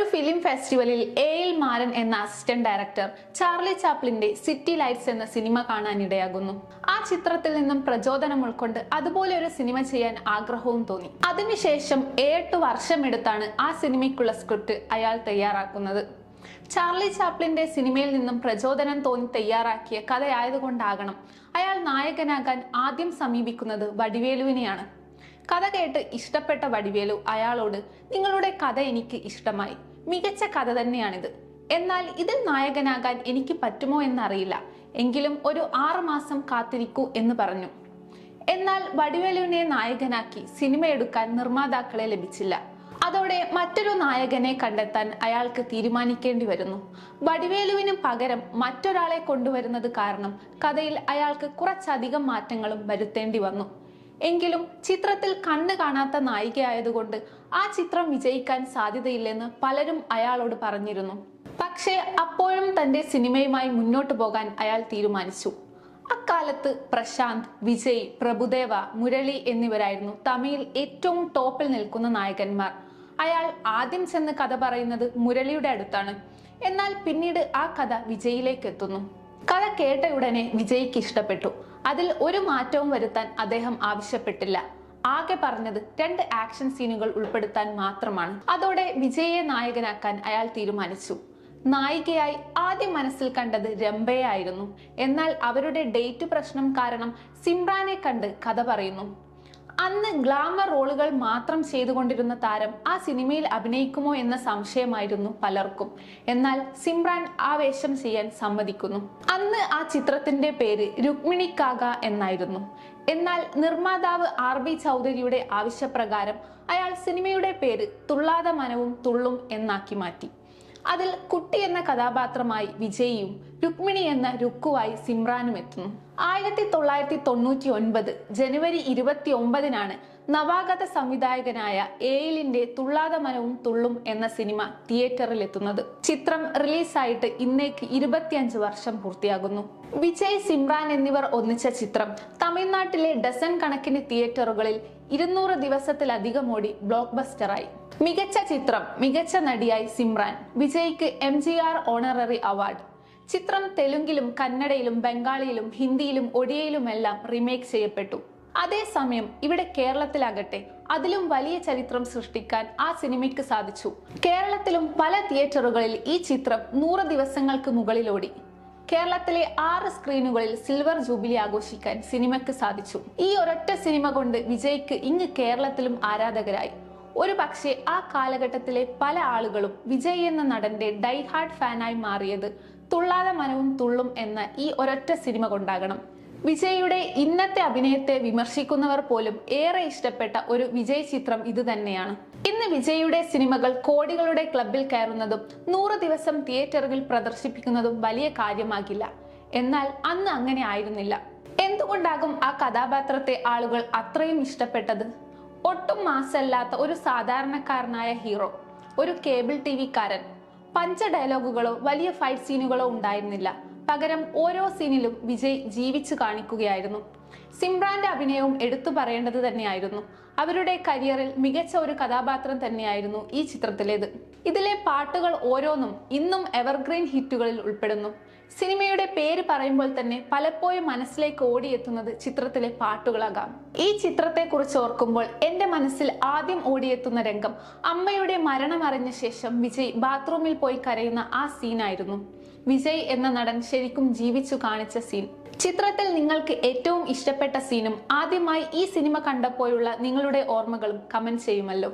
ഒരു ഫിലിം ഫെസ്റ്റിവലിൽ A L Maran എന്ന അസിസ്റ്റന്റ് ഡയറക്ടർ ചാർലി ചാപ്ലിന്റെ സിറ്റി ലൈറ്റ്സ് എന്ന സിനിമ കാണാനിടയാകുന്നു. ആ ചിത്രത്തിൽ നിന്നും പ്രചോദനം ഉൾക്കൊണ്ട് അതുപോലെ ഒരു സിനിമ ചെയ്യാൻ ആഗ്രഹവും തോന്നി. അതിനുശേഷം ഏഴെട്ട് വർഷമെടുത്താണ് ആ സിനിമയ്ക്കുള്ള സ്ക്രിപ്റ്റ് അയാൾ തയ്യാറാക്കുന്നത്. ചാർലി ചാപ്ലിന്റെ സിനിമയിൽ നിന്നും പ്രചോദനം തോന്നി തയ്യാറാക്കിയ കഥയായതുകൊണ്ടാകണം അയാൾ നായകനാകാൻ ആദ്യം സമീപിക്കുന്നത് വടിവേലുവിനെയാണ്. കഥ കേട്ട് ഇഷ്ടപ്പെട്ട വടിവേലു അയാളോട് നിങ്ങളുടെ കഥ എനിക്ക് ഇഷ്ടമായി. മികച്ച കഥ തന്നെയാണിത്. എന്നാൽ ഇതിൽ നായകനാകാൻ എനിക്ക് പറ്റുമോ എന്നറിയില്ല. എങ്കിലും ഒരു ആറുമാസം കാത്തിരിക്കൂ എന്ന് പറഞ്ഞു. എന്നാൽ വടിവേലുവിനെ നായകനാക്കി സിനിമ എടുക്കാൻ നിർമ്മാതാക്കളെ ലഭിച്ചില്ല. അതോടെ മറ്റൊരു നായകനെ കണ്ടെത്താൻ അയാൾക്ക് തീരുമാനിക്കേണ്ടി വരുന്നു. വടിവേലുവിന് പകരം മറ്റൊരാളെ കൊണ്ടുവരുന്നത് കാരണം കഥയിൽ അയാൾക്ക് കുറച്ചധികം മാറ്റങ്ങളും വരുത്തേണ്ടി വന്നു. എങ്കിലും ചിത്രത്തിൽ കണ്ണ് കാണാത്ത നായികയായതുകൊണ്ട് ആ ചിത്രം വിജയിക്കാൻ സാധ്യതയില്ലെന്ന് പലരും അയാളോട് പറഞ്ഞിരുന്നു. പക്ഷേ അപ്പോഴും തന്റെ സിനിമയുമായി മുന്നോട്ട് പോകാൻ അയാൾ തീരുമാനിച്ചു. അക്കാലത്ത് പ്രശാന്ത് വിജയ് പ്രഭുദേവ മുരളി എന്നിവരായിരുന്നു തമിഴിൽ ഏറ്റവും ടോപ്പിൽ നിൽക്കുന്ന നായകന്മാർ. അയാൾ ആദ്യം ചെന്ന് കഥ പറയുന്നത് മുരളിയുടെ അടുത്താണ്. എന്നാൽ പിന്നീട് ആ കഥ വിജയിലേക്ക് എത്തുന്നു. കഥ കേട്ട ഉടനെ വിജയ്ക്ക് ഇഷ്ടപ്പെട്ടു. അതിൽ ഒരു മാറ്റവും വരുത്താൻ അദ്ദേഹം ആവശ്യപ്പെട്ടില്ല. ആകെ പറഞ്ഞത് രണ്ട് ആക്ഷൻ സീനുകൾ ഉൾപ്പെടുത്താൻ മാത്രമാണ്. അതോടെ വിജയെ നായകനാക്കാൻ അയാൾ തീരുമാനിച്ചു. നായികയായി ആദ്യം മനസ്സിൽ കണ്ടത് രംഭയായിരുന്നു എന്നാൽ അവരുടെ ഡേറ്റ് പ്രശ്നം കാരണം സിംറാനെ കണ്ട് കഥ പറയുന്നു. അന്ന് ഗ്ലാമർ റോളുകൾ മാത്രം ചെയ്തുകൊണ്ടിരുന്ന താരം ആ സിനിമയിൽ അഭിനയിക്കുമോ എന്ന സംശയമായിരുന്നു പലർക്കും. എന്നാൽ സിമ്രാൻ ആ വേഷം ചെയ്യാൻ സമ്മതിക്കുന്നു. അന്ന് ആ ചിത്രത്തിന്റെ പേര് രുക്മിണി കാക എന്നായിരുന്നു. എന്നാൽ നിർമ്മാതാവ് ആർ ബി ചൗധരിയുടെ ആവശ്യപ്രകാരം അയാൾ സിനിമയുടെ പേര് തുള്ളാത മനവും തുള്ളും എന്നാക്കി മാറ്റി. അതിൽ കുട്ടി എന്ന കഥാപാത്രമായി വിജയിയും രുക്മിണി എന്ന രുക്കുവായി സിമ്രാനും എത്തുന്നു. ആയിരത്തി തൊള്ളായിരത്തി തൊണ്ണൂറ്റി ഒൻപത് ജനുവരി ഇരുപത്തി ഒമ്പതിനാണ് നവാഗത സംവിധായകനായ ഏയിലിന്റെ തുള്ളാത മനവും തുള്ളും എന്ന സിനിമ തിയേറ്ററിൽ എത്തുന്നത് ചിത്രം റിലീസായിട്ട് ഇന്നേക്ക് ഇരുപത്തിയഞ്ച് വർഷം പൂർത്തിയാകുന്നു. വിജയ് സിമ്രാൻ എന്നിവർ ഒന്നിച്ച ചിത്രം തമിഴ്നാട്ടിലെ ഡസൻ കണക്കിന് തിയേറ്ററുകളിൽ ഇരുന്നൂറ് ദിവസത്തിലധികം ഓടി ബ്ലോക്ക് ബസ്റ്ററായി മികച്ച ചിത്രം മികച്ച നടിയായി Simran വിജയ്ക്ക് M G R honorary award. ചിത്രം തെലുങ്കിലും കന്നഡയിലും ബംഗാളിയിലും ഹിന്ദിയിലും ഒഡിയയിലുമെല്ലാം റീമേക്ക് ചെയ്യപ്പെട്ടു. അതേസമയം ഇവിടെ കേരളത്തിലാകട്ടെ അതിലും വലിയ ചരിത്രം സൃഷ്ടിക്കാൻ ആ സിനിമയ്ക്ക് സാധിച്ചു. കേരളത്തിലും പല തിയേറ്ററുകളിൽ ഈ ചിത്രം നൂറ് ദിവസങ്ങൾക്ക് മുകളിലോടി കേരളത്തിലെ ആറ് സ്ക്രീനുകളിൽ സിൽവർ ജൂബിലി ആഘോഷിക്കാൻ സിനിമയ്ക്ക് സാധിച്ചു. ഈ ഒരൊറ്റ സിനിമ കൊണ്ട് വിജയ്ക്ക് ഇങ്ങ് കേരളത്തിലും ആരാധകരായി. ഒരു പക്ഷേ ആ കാലഘട്ടത്തിലെ പല ആളുകളും വിജയ് എന്ന നടന്റെ ഡൈഹാർഡ് ഫാനായി മാറിയത് തുള്ളാതെ മനവും തുള്ളും എന്ന ഈ ഒരൊറ്റ സിനിമ കൊണ്ടാകണം. വിജയുടെ ഇന്നത്തെ അഭിനയത്തെ വിമർശിക്കുന്നവർ പോലും ഏറെ ഇഷ്ടപ്പെട്ട ഒരു വിജയ് ചിത്രം ഇത് തന്നെയാണ്. ഇന്ന് വിജയുടെ സിനിമകൾ കോടികളുടെ ക്ലബിൽ കയറുന്നതും നൂറ് ദിവസം തിയേറ്ററുകളിൽ പ്രദർശിപ്പിക്കുന്നതും വലിയ കാര്യമാകില്ല. എന്നാൽ അന്ന് അങ്ങനെ ആയിരുന്നില്ല. എന്തുകൊണ്ടാകും ആ കഥാപാത്രത്തെ ആളുകൾ അത്രയും ഇഷ്ടപ്പെട്ടത്? ഒട്ടും മാസല്ലാത്ത ഒരു സാധാരണക്കാരനായ ഹീറോ ഒരു കേബിൾ ടി വിക്കാരൻ പഞ്ച ഡയലോഗുകളോ വലിയ ഫൈറ്റ് സീനുകളോ ഉണ്ടായിരുന്നില്ല. പകരം ഓരോ സീനിലും വിജയ് ജീവിച്ചു കാണിക്കുകയായിരുന്നു. സിംറാന്റെ അഭിനയവും എടുത്തു പറയേണ്ടത് തന്നെയായിരുന്നു. അവരുടെ കരിയറിൽ മികച്ച ഒരു കഥാപാത്രം തന്നെയായിരുന്നു ഈ ചിത്രത്തിലേത്. ഇതിലെ പാട്ടുകൾ ഓരോന്നും ഇന്നും എവർഗ്രീൻ ഹിറ്റുകളിൽ ഉൾപ്പെടുന്നു. സിനിമയുടെ പേര് പറയുമ്പോൾ തന്നെ പലപ്പോഴും മനസ്സിലേക്ക് ഓടിയെത്തുന്നത് ചിത്രത്തിലെ പാട്ടുകളാകാം. ഈ ചിത്രത്തെ കുറിച്ച് ഓർക്കുമ്പോൾ എന്റെ മനസ്സിൽ ആദ്യം ഓടിയെത്തുന്ന രംഗം അമ്മയുടെ മരണം അറിഞ്ഞ ശേഷം വിജയ് ബാത്റൂമിൽ പോയി കരയുന്ന ആ സീനായിരുന്നു. വിജയ് എന്ന നടൻ ശരിക്കും ജീവിച്ചു കാണിച്ച സീൻ. ചിത്രത്തിൽ നിങ്ങൾക്ക് ഏറ്റവും ഇഷ്ടപ്പെട്ട സീനും ആദ്യമായി ഈ സിനിമ കണ്ടപ്പോഴുള്ള നിങ്ങളുടെ ഓർമ്മകളും കമന്റ് ചെയ്യുമല്ലോ.